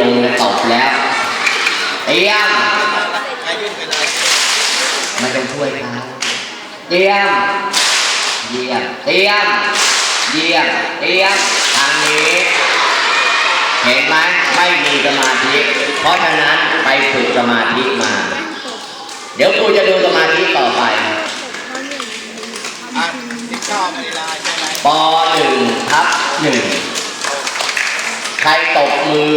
ลงตบแล้วเตรียมใครยื่นไปเลยไม่ต้องช่วยเขาเตรียมเยี่ยมเตรียมเยี่ยมเตรียมทางนี้เห็นไหมไม่มีสมาธิ เพราะฉะนั้นไปฝึกสมาธิมา เดี๋ยวครูจะดูสมาธิต่อไปอะที่ชอบไม่ได้ใช่ไหมปหนึ่งทับหนึ่งใค รตกมือ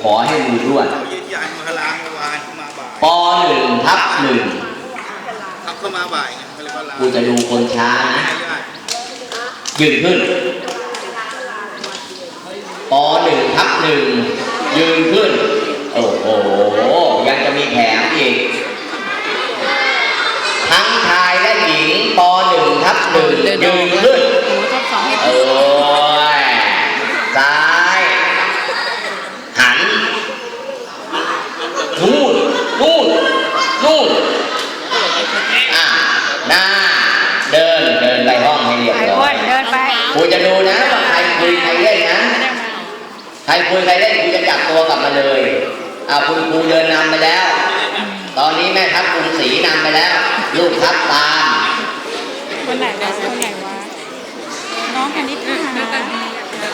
ขอให้มือด้วนเรายืดยันมาล้างเมื่อวานเข้ามาบ่ายปหนึ่งทับหนึ่งทับเข้ามาบ่ายไงเขาเรียกว่าล้างกูจะดูคนช้านะไม่ได้ยืนขึ้นปหนึ่งทับหนึ่งยืนขึ้น โอ้โห ยังจะมีแถมอีก ทั้งชายและหญิงปหนึ่งทับหนึ่งยืนขึ้น หนูทดสองให้ โอ้ย ซ้าย หัน นู่น นู่น นู่น อะ หน้า เดินเดินไปห้องให้เรียบไอ้ร้อ้อวยนเดินไปครูจะดูนะว่าใครคุยใครเล่นนะใครคุยใครเล่นครูจะจับตัวกลับมาเลยอ่าคุณครูเดินนำไปแล้ว ตอนนี้แม่ทัพกรุงศรีนำไปแล้ว ลูกทัพตามคนไหนวะคนไหนวะน้องคณิตหา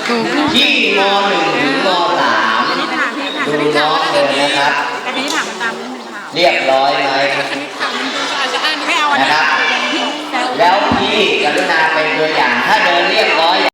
ถูกน้องที่มหนึ่งถึงมสามคณิตหาพี่ค่ะดูน้องเดินนะครับคณิตหามันตามนิดหนึ่งค่ะเรียบร้อยไหมางเป็นตัวอย่าง ถ้าเดินเรียบร้อย